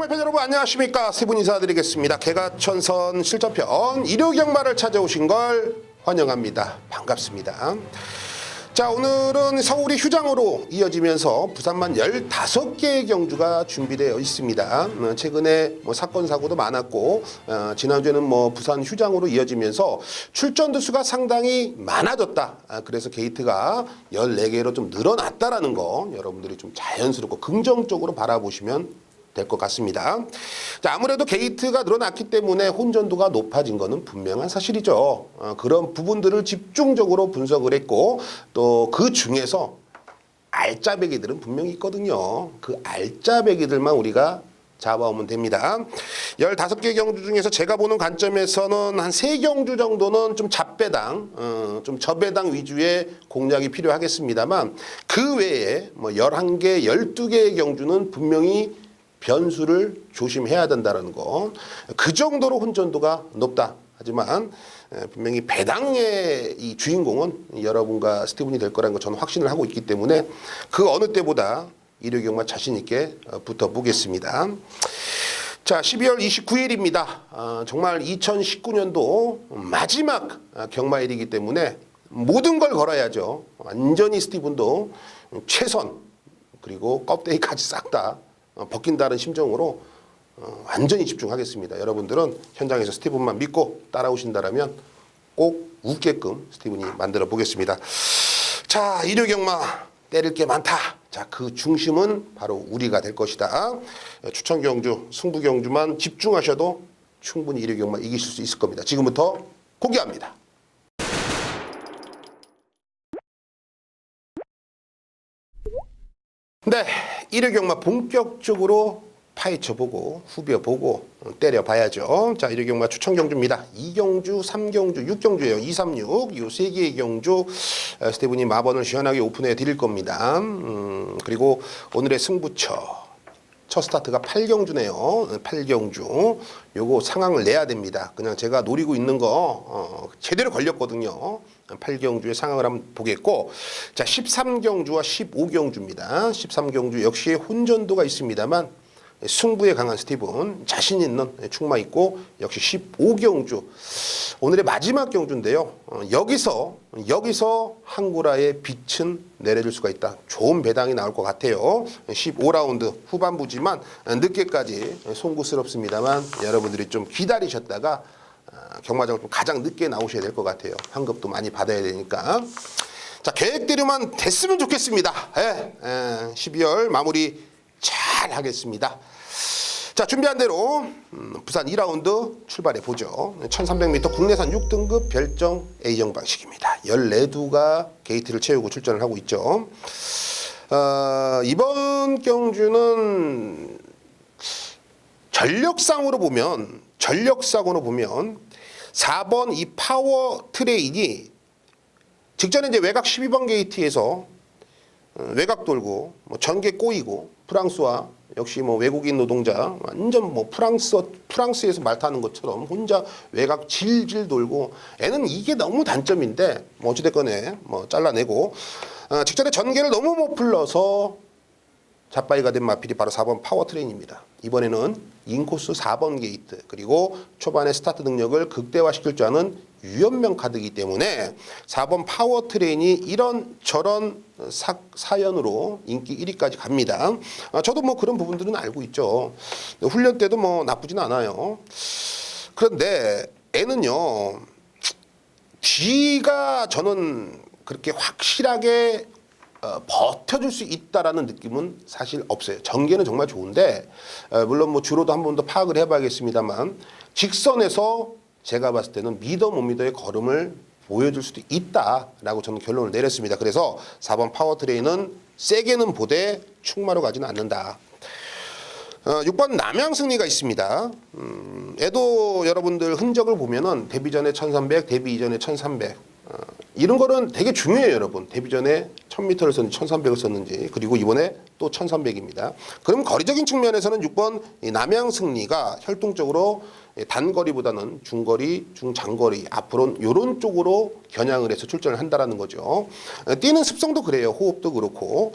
자, 경말팬 여러분 안녕하십니까? 세분 인사드리겠습니다. 개가천선 실전편 일요 경마를 찾아오신 걸 환영합니다. 반갑습니다. 자, 오늘은 서울이 휴장으로 이어지면서 부산만 15개의 경주가 준비되어 있습니다. 어, 최근에 뭐 사건 사고도 많았고 어, 지난주에는 뭐 부산 휴장으로 이어지면서 출전 두수가 상당히 많아졌다. 아, 그래서 게이트가 14개로 좀 늘어났다라는 거 여러분들이 좀 자연스럽고 긍정적으로 바라보시면 될 것 같습니다. 자, 아무래도 게이트가 늘어났기 때문에 혼전도가 높아진 것은 분명한 사실이죠. 어, 그런 부분들을 집중적으로 분석을 했고 또 그 중에서 알짜배기들은 분명히 있거든요. 그 알짜배기들만 우리가 잡아오면 됩니다. 15개 경주 중에서 제가 보는 관점에서는 한 3경주 정도는 좀 잡배당, 어, 좀 저배당 위주의 공략이 필요하겠습니다만 그 외에 뭐 11개, 12개의 경주는 분명히 변수를 조심해야 된다는 거. 그 정도로 혼전도가 높다. 하지만 에, 분명히 배당의 이 주인공은 여러분과 스티븐이 될 거라는 거 저는 확신을 하고 있기 때문에 그 어느 때보다 일요 경마 자신 있게 어, 붙어보겠습니다. 자, 12월 29일입니다. 아, 정말 2019년도 마지막 아, 경마일이기 때문에 모든 걸 걸어야죠. 완전히 스티븐도 최선 그리고 껍데기까지 싹다 어, 벗긴다는 심정으로 어, 완전히 집중하겠습니다. 여러분들은 현장에서 스티븐만 믿고 따라오신다라면 꼭 웃게끔 스티븐이 만들어 보겠습니다. 자, 일요 경마 때릴 게 많다. 자, 그 중심은 바로 우리가 될 것이다. 어, 추천 경주, 승부 경주만 집중하셔도 충분히 일요 경마 이기실 수 있을 겁니다. 지금부터 공개합니다. 네, 일요 경마 본격적으로 파헤쳐보고 후벼보고 어, 때려봐야죠. 자, 일요 경마 추천 경주입니다. 2경주, 3경주, 6경주예요. 2, 3, 6. 이 세 개의 경주 어, 스테븐이 마번을 시원하게 오픈해 드릴 겁니다. 음, 그리고 오늘의 승부처 첫 스타트가 8경주네요. 8경주. 요거 상황을 내야 됩니다. 그냥 제가 노리고 있는 거 어, 제대로 걸렸거든요. 8경주의 상황을 한번 보겠고 자 13경주와 15경주입니다. 13경주 역시 혼전도가 있습니다만 승부에 강한 스티븐 자신 있는 충마 있고 역시 15경주 오늘의 마지막 경주인데요. 어, 여기서 여기서 항구라의 빛은 내려줄 수가 있다. 좋은 배당이 나올 것 같아요. 15라운드 후반부지만 늦게까지 송구스럽습니다만 여러분들이 좀 기다리셨다가 아, 경마장을 좀 가장 늦게 나오셔야 될 것 같아요. 환급도 많이 받아야 되니까. 자 계획대로만 됐으면 좋겠습니다. 예, 예, 12월 마무리 잘 하겠습니다. 자 준비한 대로 음, 부산 2라운드 출발해 보죠. 1300m 국내산 6등급 별정 A형 방식입니다. 14두가 게이트를 채우고 출전을 하고 있죠. 어, 이번 경주는 전력상으로 보면 전력상으로 보면 4번 이 파워 트레인이 직전에 이제 외곽 12번 게이트에서 어, 외곽 돌고 뭐 전개 꼬이고 프랑스와 역시 뭐 외국인 노동자 완전 뭐 프랑스 프랑스에서 말 타는 것처럼 혼자 외곽 질질 돌고 애는 이게 너무 단점인데 뭐 어찌됐건에 뭐 잘라내고 어, 직전에 전개를 너무 못 풀러서 자빠이가 된 마필이 바로 4번 파워트레인입니다. 이번에는 인코스 4번 게이트 그리고 초반에 스타트 능력을 극대화시킬 줄 아는 유연명 카드이기 때문에 4번 파워 트레인이 이런 저런 사, 사연으로 인기 1위까지 갑니다. 아, 저도 뭐 그런 부분들은 알고 있죠. 훈련 때도 뭐 나쁘진 않아요. 그런데 애는요 뒤가 저는 그렇게 확실하게 어, 버텨줄 수 있다라는 느낌은 사실 없어요. 전개는 정말 좋은데 어, 물론 뭐 주로도 한 번 더 파악을 해봐야겠습니다만 직선에서 제가 봤을 때는 믿어 못 믿어의 걸음을 보여줄 수도 있다라고 저는 결론을 내렸습니다. 그래서 4번 파워트레인은 세게는 보되 충마로 가지는 않는다. 어, 6번 남양 승리가 있습니다. 음, 애도 여러분들 흔적을 보면은 데뷔 전에 1300, 데뷔 이전에 1300. 어, 이런 거는 되게 중요해요, 여러분. 데뷔 전에 1000m를 썼는지 1300을 썼는지 그리고 이번에 또 1300입니다. 그럼 거리적인 측면에서는 6번 이 남양 승리가 혈통적으로 단거리보다는 중거리, 중장거리 앞으로는 이런 쪽으로 겨냥을 해서 출전을 한다라는 거죠. 어, 뛰는 습성도 그래요. 호흡도 그렇고.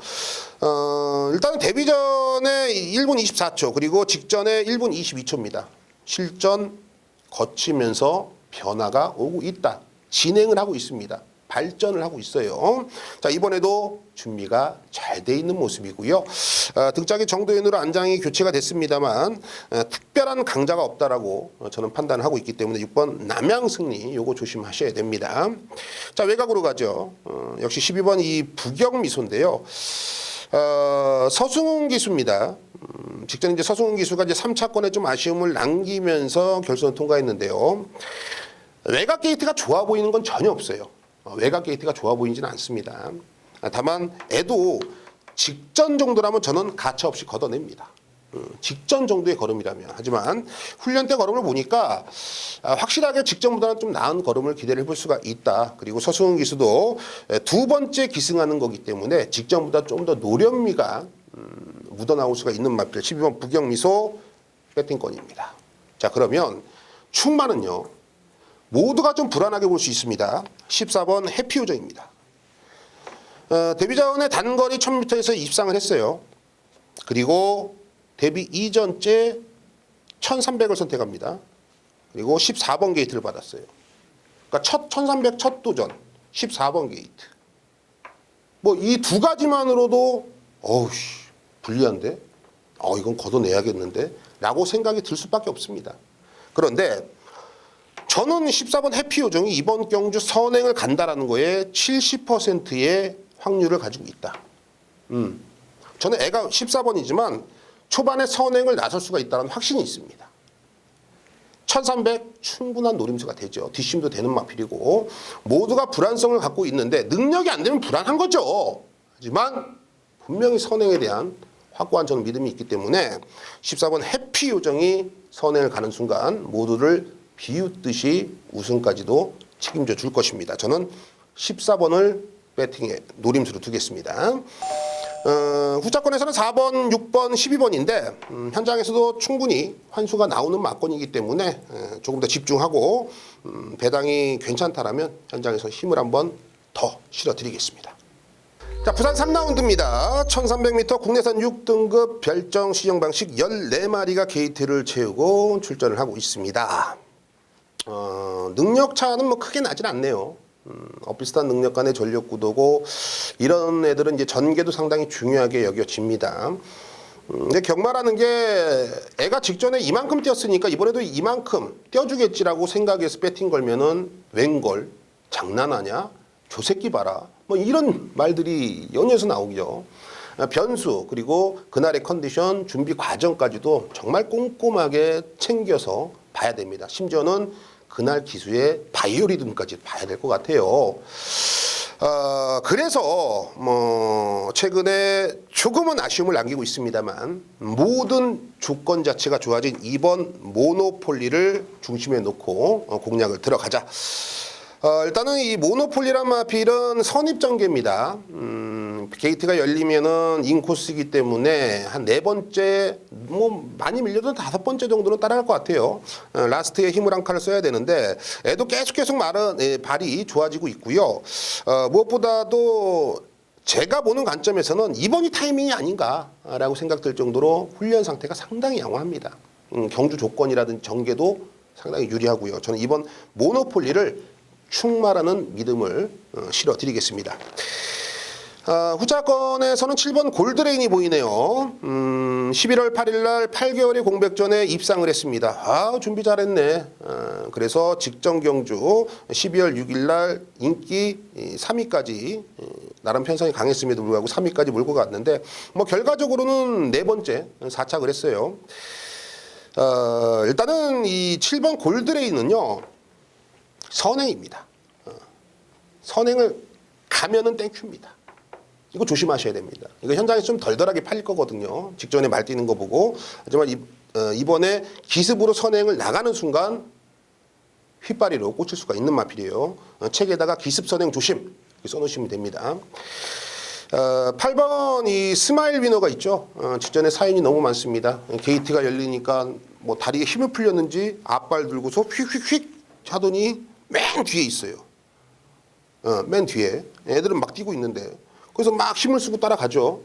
어, 일단 데뷔 전에 1분 24초 그리고 직전에 1분 22초입니다. 실전 거치면서 변화가 오고 있다. 진행을 하고 있습니다. 발전을 하고 있어요. 자 이번에도 준비가 잘 돼 있는 모습이고요. 어, 등짝이 정도현으로 안장이 교체가 됐습니다만 어, 특별한 강자가 없다라고 어, 저는 판단을 하고 있기 때문에 6번 남양 승리 요거 조심하셔야 됩니다. 자 외곽으로 가죠. 어, 역시 12번 이 부경 미소인데요. 어, 서승훈 기수입니다. 음, 직전 이제 서승훈 기수가 이제 3차권에 좀 아쉬움을 남기면서 결선 통과했는데요. 외곽 게이트가 좋아 보이는 건 전혀 없어요. 어, 외곽 게이트가 좋아 보이지는 않습니다. 아, 다만 애도 직전 정도라면 저는 가차 없이 걷어냅니다. 음, 직전 정도의 걸음이라면 하지만 훈련 때 걸음을 보니까 아, 확실하게 직전보다는 좀 나은 걸음을 기대를 해볼 수가 있다. 그리고 서승훈 기수도 에, 두 번째 기승하는 거기 때문에 직전보다 좀 더 노련미가 음, 묻어나올 수가 있는 마필 12번 부경미소 배팅권입니다. 자 그러면 충만은요 모두가 좀 불안하게 볼 수 있습니다. 14번 해피우정입니다. 어, 데뷔 전에 단거리 1000m에서 입상을 했어요. 그리고 데뷔 이전째 1300을 선택합니다. 그리고 14번 게이트를 받았어요. 그러니까 첫 1300 첫 도전 14번 게이트. 뭐 이 두 가지만으로도 어우씨 불리한데? 어 이건 걷어내야겠는데? 라고 생각이 들 수밖에 없습니다. 그런데 저는 14번 해피 요정이 이번 경주 선행을 간다라는 거에 70%의 확률을 가지고 있다. 음. 저는 애가 14번이지만 초반에 선행을 나설 수가 있다는 확신이 있습니다. 1300 충분한 노림수가 되죠. 뒷심도 되는 마필이고 모두가 불안성을 갖고 있는데 능력이 안 되면 불안한 거죠. 하지만 분명히 선행에 대한 확고한 저는 믿음이 있기 때문에 14번 해피 요정이 선행을 가는 순간 모두를 비웃듯이 우승까지도 책임져 줄 것입니다. 저는 14번을 배팅에 노림수로 두겠습니다. 어, 후차권에서는 4번, 6번, 12번인데 음, 현장에서도 충분히 환수가 나오는 막건이기 때문에 에, 조금 더 집중하고 음, 배당이 괜찮다라면 현장에서 힘을 한번 더 실어드리겠습니다. 자, 부산 3라운드입니다. 1300m 국내산 6등급 별정 시정 방식 14마리가 게이트를 채우고 출전을 하고 있습니다. 어, 능력 차는 뭐 크게 나진 않네요. 음, 엇비슷한 능력 간의 전력 구도고 이런 애들은 이제 전개도 상당히 중요하게 여겨집니다. 음, 근데 경마라는 게 애가 직전에 이만큼 뛰었으니까 이번에도 이만큼 뛰어주겠지라고 생각해서 배팅 걸면은 웬걸 장난하냐 조새끼 봐라 뭐 이런 말들이 연이어서 나오죠. 아, 변수 그리고 그날의 컨디션 준비 과정까지도 정말 꼼꼼하게 챙겨서 봐야 됩니다. 심지어는 그날 기수의 바이오리듬까지 봐야 될 것 같아요. 어, 그래서 뭐 최근에 조금은 아쉬움을 남기고 있습니다만 모든 조건 자체가 좋아진 이번 모노폴리를 중심에 놓고 어, 공략을 들어가자. 어, 일단은 이 모노폴리란 마필은 선입전개입니다. 음, 게이트가 열리면은 인코스이기 때문에 한 네 번째, 뭐 많이 밀려도 다섯 번째 정도는 따라갈 것 같아요. 어, 라스트에 힘을 한 칸을 써야 되는데 애도 계속 계속 말은 예, 발이 좋아지고 있고요. 어, 무엇보다도 제가 보는 관점에서는 이번이 타이밍이 아닌가라고 생각될 정도로 훈련 상태가 상당히 양호합니다. 음, 경주 조건이라든지 전개도 상당히 유리하고요. 저는 이번 모노폴리를 충만하는 믿음을 어, 실어드리겠습니다. 아, 후자권에서는 7번 골드레인이 보이네요. 음, 11월 8일 날 8개월의 공백 전에 입상을 했습니다. 아, 준비 잘했네. 아, 그래서 직전 경주 12월 6일 날 인기 3위까지 나름 편성이 강했음에도 불구하고 3위까지 몰고 갔는데 뭐 결과적으로는 네 번째 4착을 했어요. 어, 일단은 이 7번 골드레인은요. 선행입니다. 어, 선행을 가면은 땡큐입니다. 이거 조심하셔야 됩니다. 이거 현장에서 좀 덜덜하게 팔릴 거거든요. 직전에 말 뛰는 거 보고. 하지만 이, 어, 이번에 기습으로 선행을 나가는 순간 휘파리로 꽂힐 수가 있는 마필이에요. 어, 책에다가 기습 선행 조심 써놓으시면 됩니다. 어, 8번 이 스마일 위너가 있죠. 어, 직전에 사연이 너무 많습니다. 게이트가 열리니까 뭐 다리에 힘을 풀렸는지 앞발 들고서 휙휙휙 하더니 맨 뒤에 있어요. 어, 맨 뒤에 애들은 막 뛰고 있는데 그래서 막 힘을 쓰고 따라가죠.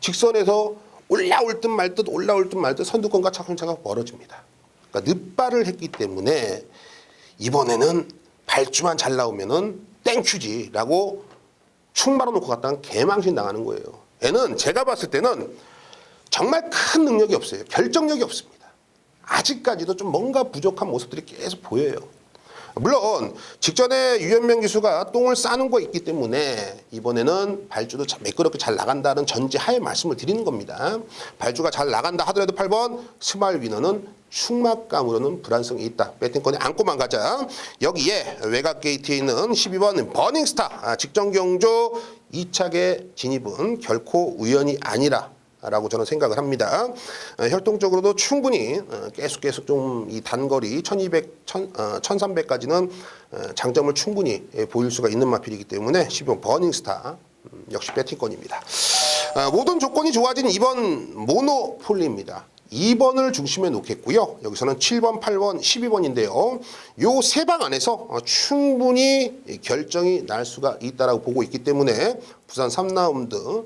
직선에서 올라올 듯 말 듯 올라올 듯 말 듯 선두권과 차근차근 멀어집니다. 그러니까 늦발을 했기 때문에 이번에는 발주만 잘 나오면은 땡큐지라고 충 말아놓고 갔다가 개망신 당하는 거예요. 얘는 제가 봤을 때는 정말 큰 능력이 없어요. 결정력이 없습니다. 아직까지도 좀 뭔가 부족한 모습들이 계속 보여요. 물론 직전에 유현명 기수가 똥을 싸는 거 있기 때문에 이번에는 발주도 참 매끄럽게 잘 나간다는 전제하에 말씀을 드리는 겁니다. 발주가 잘 나간다 하더라도 8번 스마일 위너는 충막감으로는 불안성이 있다. 배팅권에 안고만 가자. 여기에 외곽 게이트에 있는 12번 버닝스타 아, 직전 경주 2차계 진입은 결코 우연이 아니라 라고 저는 생각을 합니다. 어, 혈통적으로도 충분히 어, 계속 계속 좀 이 단거리 1200, 1000, 어, 1300까지는 어, 장점을 충분히 예, 보일 수가 있는 마필이기 때문에 12번 버닝스타 음, 역시 배팅권입니다. 어, 모든 조건이 좋아진 이번 모노폴리입니다. 2번을 중심에 놓겠고요. 여기서는 7번, 8번, 12번인데요. 요 세 방 안에서 어, 충분히 결정이 날 수가 있다라고 보고 있기 때문에 부산 3라운드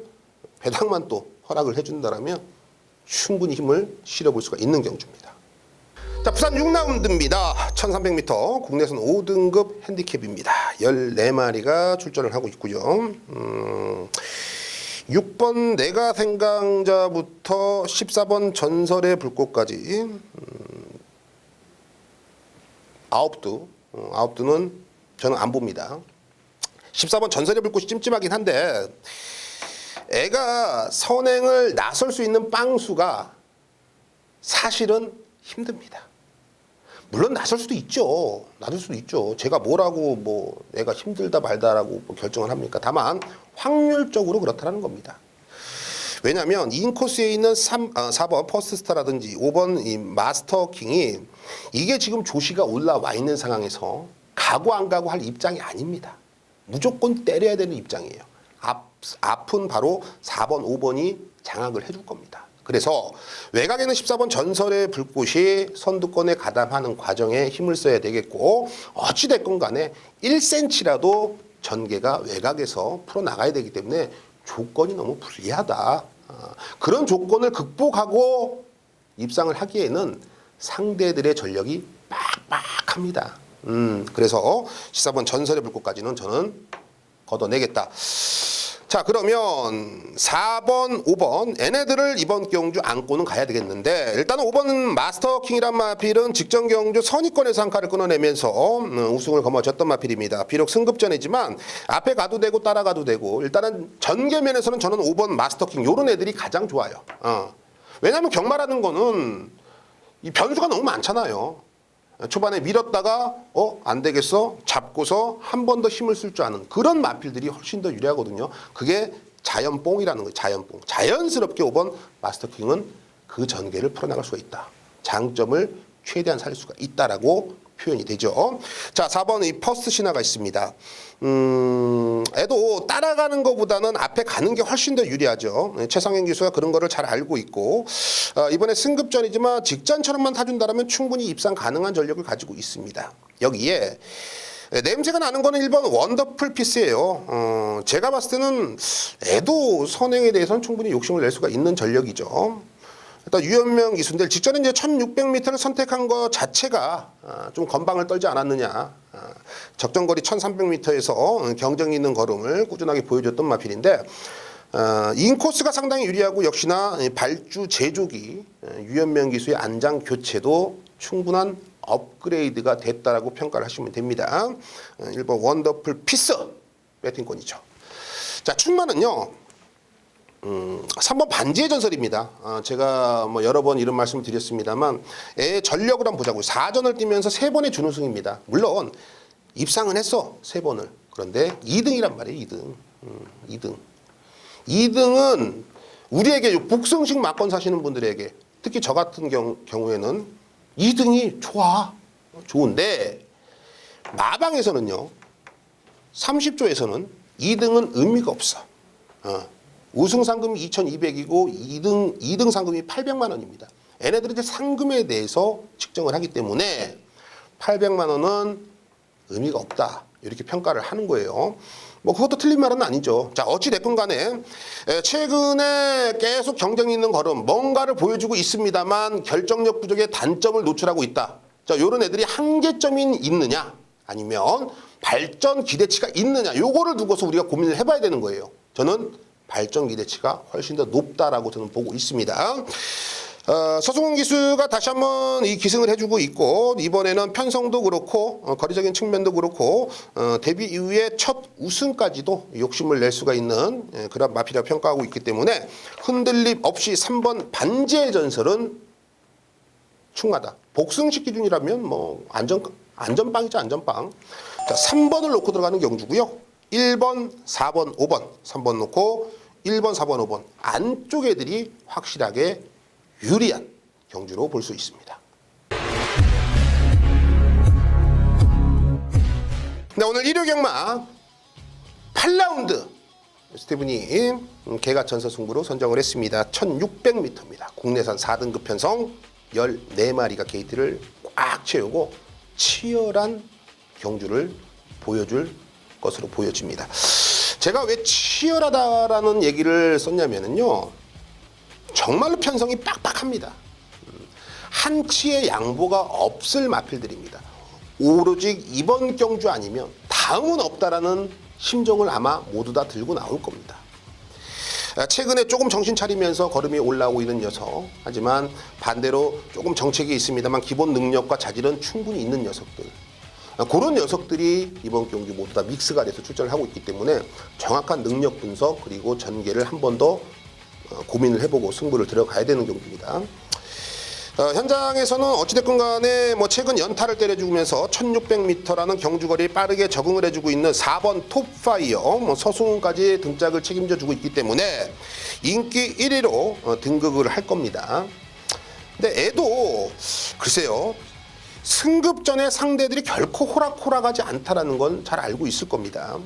배당만 또 허락을 해준다라면 충분히 힘을 실어볼 수가 있는 경주입니다. 자, 부산 6라운드입니다. 1300m 국내선 5등급 핸디캡입니다. 14마리가 출전을 하고 있고요. 음, 6번 내가 생강자부터 14번 전설의 불꽃까지 음, 아홉두 어, 아홉두는 저는 안 봅니다. 14번 전설의 불꽃이 찜찜하긴 한데 애가 선행을 나설 수 있는 빵수가 사실은 힘듭니다. 물론 나설 수도 있죠. 나설 수도 있죠. 제가 뭐라고 뭐 애가 힘들다 말다라고 뭐 결정을 합니까? 다만 확률적으로 그렇다는 겁니다. 왜냐하면 인코스에 있는 3, 아, 4번 퍼스트스타라든지 5번 이 마스터 킹이 이게 지금 조시가 올라와 있는 상황에서 가고 안 가고 할 입장이 아닙니다. 무조건 때려야 되는 입장이에요. 앞, 앞은 바로 4번, 5번이 장악을 해줄 겁니다. 그래서 외곽에는 14번 전설의 불꽃이 선두권에 가담하는 과정에 힘을 써야 되겠고 어찌됐건 간에 1cm라도 전개가 외곽에서 풀어나가야 되기 때문에 조건이 너무 불리하다. 아, 그런 조건을 극복하고 입상을 하기에는 상대들의 전력이 빡빡합니다. 음, 그래서 14번 전설의 불꽃까지는 저는 걷어내겠다. 자, 그러면 4번, 5번 얘네들을 이번 경주 안고는 가야 되겠는데 일단은 5번 마스터킹이란 마필은 직전 경주 한 칼을 끊어내면서 음, 우승을 거머쥐었던 마필입니다. 비록 승급전이지만 앞에 가도 되고 따라가도 되고 일단은 전개면에서는 저는 5번 마스터킹 요런 애들이 가장 좋아요. 어. 왜냐하면 경마라는 거는 이 변수가 너무 많잖아요. 초반에 밀었다가 어 안 되겠어 잡고서 한 번 더 힘을 쓸 줄 아는 그런 마필들이 훨씬 더 유리하거든요. 그게 자연뽕이라는 거예요. 자연뽕. 자연스럽게 5번 마스터킹은 그 전개를 풀어나갈 수가 있다. 장점을 최대한 살릴 수가 있다라고 표현이 되죠. 자, 4번 이 퍼스트 신화가 있습니다. 음, 애도 따라가는 것보다는 앞에 가는 게 훨씬 더 유리하죠. 네, 최상현 기수가 그런 거를 잘 알고 있고 어, 이번에 승급전이지만 직전처럼만 타준다면 충분히 입상 가능한 전력을 가지고 있습니다. 여기에 네, 냄새가 나는 거는 1번 원더풀 피스예요. 어, 제가 봤을 때는 애도 선행에 대해서는 충분히 욕심을 낼 수가 있는 전력이죠. 일단 유현명 기수인데 직전에 이제 1600m를 선택한 것 자체가 아, 좀 건방을 떨지 않았느냐. 아, 적정거리 1300m에서 경쟁 있는 걸음을 꾸준하게 보여줬던 마필인데 어, 인코스가 상당히 유리하고 역시나 이 발주 제조기 에, 유현명 기수의 안장 교체도 충분한 업그레이드가 됐다라고 평가를 하시면 됩니다. 어, 1번 원더풀 피스 배팅권이죠. 자 충만은요. 음, 3번 반지의 전설입니다. 아, 제가 뭐 여러 번 이런 말씀을 드렸습니다만 애 전력을 한번 보자고요. 4전을 뛰면서 3번의 준우승입니다. 물론 입상은 했어. 3번을. 그런데 2등이란 말이에요. 2등. 음, 2등. 2등은 우리에게 복승식 막건 사시는 분들에게 특히 저 같은 경, 경우에는 2등이 좋아. 좋은데 마방에서는요. 30조에서는 2등은 의미가 없어. 어. 우승 상금이 2,200이고 2등 2등 상금이 800만 원입니다. 얘네들이 이제 상금에 대해서 측정을 하기 때문에 800만 원은 의미가 없다. 이렇게 평가를 하는 거예요. 뭐 그것도 틀린 말은 아니죠. 자 어찌 됐건 간에 에, 최근에 계속 경쟁이 있는 걸음 뭔가를 보여주고 있습니다만 결정력 부족의 단점을 노출하고 있다. 자 이런 애들이 한계점이 있느냐 아니면 발전 기대치가 있느냐 요거를 두고서 우리가 고민을 해봐야 되는 거예요. 저는 발전 기대치가 훨씬 더 높다라고 저는 보고 있습니다. 어, 서승훈 기수가 다시 한번 이 기승을 해주고 있고 이번에는 편성도 그렇고 어, 거리적인 측면도 그렇고 어, 데뷔 이후에 첫 우승까지도 욕심을 낼 수가 있는 예, 그런 마피라 평가하고 있기 때문에 흔들림 없이 3번 반지의 전설은 충하다. 복승식 기준이라면 뭐 안전 안전빵이죠 안전빵. 자 3번을 놓고 들어가는 경주고요. 1번, 4번, 5번, 3번 놓고 1번, 4번, 5번 안쪽 애들이 확실하게 유리한 경주로 볼 수 있습니다. 네, 오늘 일요 경마 8라운드 스티븐이 음, 개가천서 승부로 선정을 했습니다. 1600m입니다. 국내산 4등급 편성 14마리가 게이트를 꽉 채우고 치열한 경주를 보여줄 것으로 보여집니다. 제가 왜 치열하다라는 얘기를 썼냐면요. 정말로 편성이 빡빡합니다. 음, 한치의 양보가 없을 마필들입니다. 오로지 이번 경주 아니면 다음은 없다라는 심정을 아마 모두 다 들고 나올 겁니다. 아, 최근에 조금 정신 차리면서 걸음이 올라오고 있는 녀석. 하지만 반대로 조금 정책이 있습니다만 기본 능력과 자질은 충분히 있는 녀석들. 아, 그런 녀석들이 이번 경기 모두 다 믹스가 돼서 출전을 하고 있기 때문에 정확한 능력 분석 그리고 전개를 한 번더 어, 고민을 해보고 승부를 들어가야 되는 경기입니다. 어, 현장에서는 어찌됐건 간에 뭐 최근 연타를 때려주면서 1600m라는 경주거리에 빠르게 적응을 해주고 있는 4번 톱파이어 뭐 서승훈까지 등짝을 책임져주고 있기 때문에 인기 1위로 어, 등극을 할 겁니다. 근데 애도 글쎄요 승급 전에 상대들이 결코 호락호락하지 않다라는 건 잘 알고 있을 겁니다.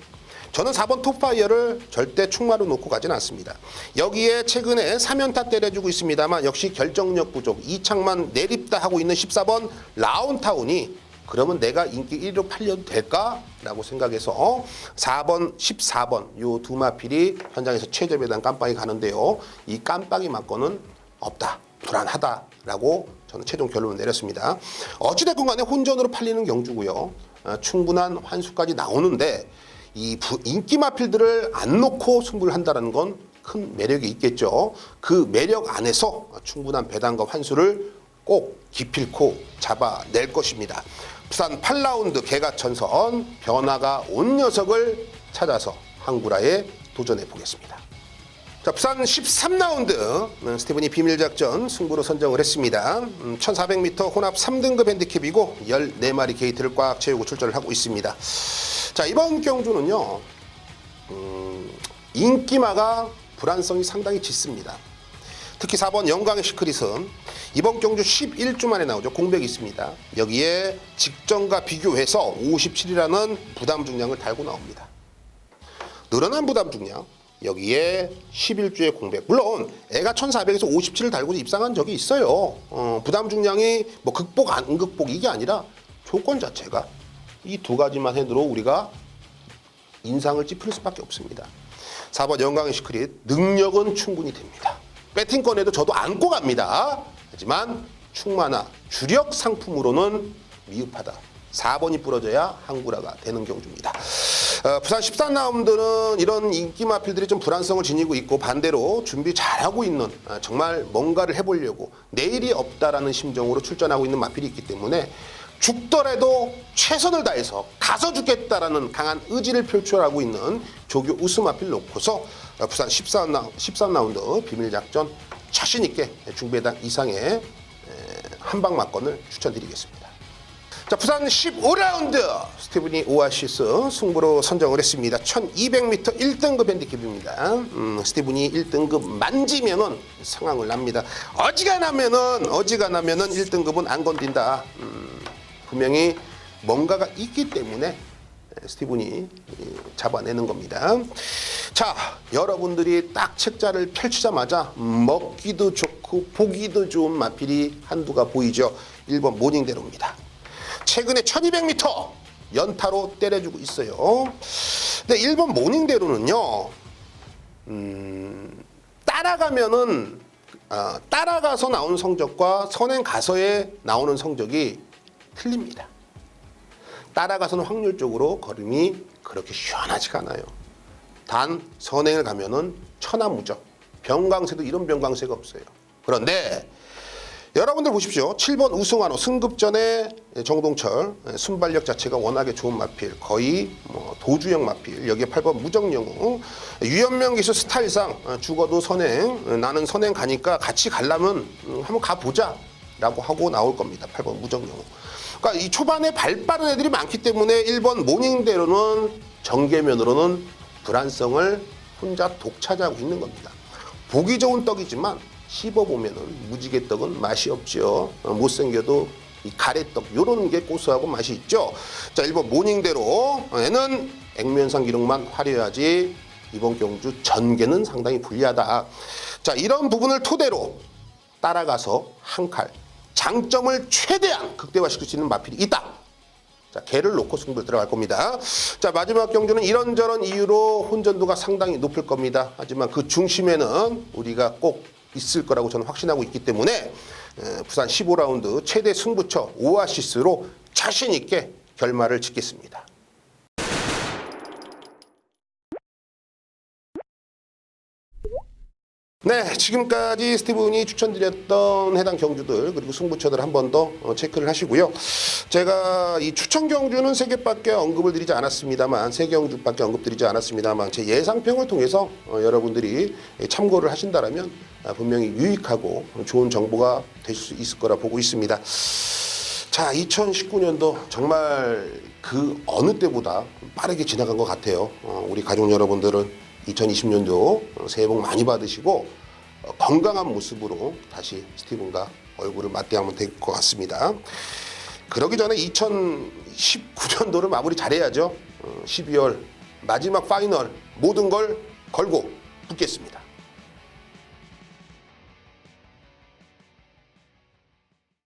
저는 4번 톱파이어를 절대 충마로 놓고 가진 않습니다. 여기에 최근에 3연타 때려주고 있습니다만 역시 결정력 부족 이창만 내립다 하고 있는 14번 라운타운이 그러면 내가 인기 1위로 팔려도 될까라고 생각해서 4번, 14번 요 두 마필이 현장에서 최저 배당 깜빡이 가는데요. 이 깜빡이 맞고는 없다. 불안하다라고 저는 최종 결론을 내렸습니다. 어찌됐건 간에 혼전으로 팔리는 경주고요. 어, 충분한 환수까지 나오는데 이 부- 인기 마필들을 안 놓고 승부를 한다는 건 큰 매력이 있겠죠. 그 매력 안에서 충분한 배당과 환수를 꼭 기필코 잡아낼 것입니다. 부산 8라운드 개가천선 변화가 온 녀석을 찾아서 항구라에 도전해 보겠습니다. 자, 부산 13라운드 음, 스티븐이 비밀 작전 승부로 선정을 했습니다. 음, 1400m 혼합 3등급 핸디캡이고 14마리 게이트를 꽉 채우고 출전을 하고 있습니다. 자, 이번 경주는요. 음, 인기마가 불안성이 상당히 짙습니다. 특히 4번 영광의 시크릿은 이번 경주 11주 만에 나오죠. 공백이 있습니다. 여기에 직전과 비교해서 57이라는 부담 중량을 달고 나옵니다. 늘어난 부담 중량 여기에 11주의 공백. 물론 애가 1400에서 57을 달고 입상한 적이 있어요. 어, 부담 중량이 뭐 극복 안 극복 이게 아니라 조건 자체가 이 두 가지만 해도 우리가 인상을 찌푸릴 수밖에 없습니다. 4번 영광의 시크릿 능력은 충분히 됩니다. 배팅권에도 저도 안고 갑니다. 하지만 충만화 주력 상품으로는 미흡하다. 4번이 부러져야 항구라가 되는 경주입니다. 어, 부산 13라운드는 이런 인기 마필들이 좀 불안성을 지니고 있고 반대로 준비 잘하고 있는 아, 정말 뭔가를 해보려고 내일이 없다라는 심정으로 출전하고 있는 마필이 있기 때문에 죽더라도 최선을 다해서 가서 죽겠다라는 강한 의지를 표출하고 있는 조교 우스 마필 놓고서 어, 부산 13라, 13라운드 비밀작전 자신있게 중배당 이상의 한방 막건을 추천드리겠습니다. 자, 부산 15라운드 스티븐이 오아시스 승부로 선정을 했습니다. 1200m 1등급 핸디캡입니다. 음, 스티븐이 1등급 만지면은 상황을 납니다. 어지간하면은 어지간하면은 1등급은 안 건든다. 음, 분명히 뭔가가 있기 때문에 스티븐이 이, 잡아내는 겁니다. 자, 여러분들이 딱 책자를 펼치자마자 먹기도 좋고 보기도 좋은 마필이 한두가 보이죠. 1번 모닝대로입니다. 최근에 1200m 연타로 때려주고 있어요. 근데 일본 모닝대로는요. 음, 따라가면은 아, 따라가서 나오는 성적과 선행 가서에 나오는 성적이 틀립니다. 따라가서는 확률적으로 걸음이 그렇게 시원하지가 않아요. 단 선행을 가면은 천하무적. 병강세도 이런 병강세가 없어요. 그런데 여러분들 보십시오. 7번 우승환호 승급 전에 정동철 순발력 자체가 워낙에 좋은 마필 거의 뭐 도주형 마필 여기에 8번 무정영웅 유연명 기수 스타일상 어, 죽어도 선행 어, 나는 선행 가니까 같이 음, 한번 가보자 라고 하고 나올 겁니다. 8번 무정영웅 그러니까 이 초반에 발 빠른 애들이 많기 때문에 1번 모닝대로는 정계면으로는 불안성을 혼자 독차지하고 있는 겁니다. 보기 좋은 떡이지만 씹어보면은 무지개 떡은 맛이 없죠. 어, 못생겨도 이 가래떡 요런 게 고소하고 맛이 있죠. 자, 1번 모닝대로에는 액면상 기록만 화려하지 이번 경주 전개는 상당히 불리하다. 자, 이런 부분을 토대로 따라가서 한 칼 장점을 최대한 극대화시킬 수 있는 마필이 있다. 자, 개를 놓고 승부를 들어갈 겁니다. 자, 마지막 경주는 이런저런 이유로 혼전도가 상당히 높을 겁니다. 하지만 그 중심에는 우리가 꼭 있을 거라고 저는 확신하고 있기 때문에 에, 부산 15라운드 최대 승부처 오아시스로 자신 있게 결말을 짓겠습니다. 네, 지금까지 스티븐이 추천드렸던 해당 경주들 그리고 승부처들 한 번 더 체크를 하시고요. 제가 이 추천 경주는 세 개밖에 언급을 드리지 않았습니다만 세 경주밖에 언급드리지 않았습니다만 제 예상평을 통해서 어, 여러분들이 참고를 하신다라면 아, 분명히 유익하고 좋은 정보가 되실 수 있을 거라 보고 있습니다. 자, 2019년도 정말 그 어느 때보다 빠르게 지나간 것 같아요. 어, 우리 가족 여러분들은 2020년도 새해 복 많이 받으시고 어, 건강한 모습으로 다시 스티븐과 얼굴을 맞대하면 될 것 같습니다. 그러기 전에 2019년도를 마무리 잘해야죠. 어, 12월 마지막 파이널 모든 걸 걸고 붙겠습니다.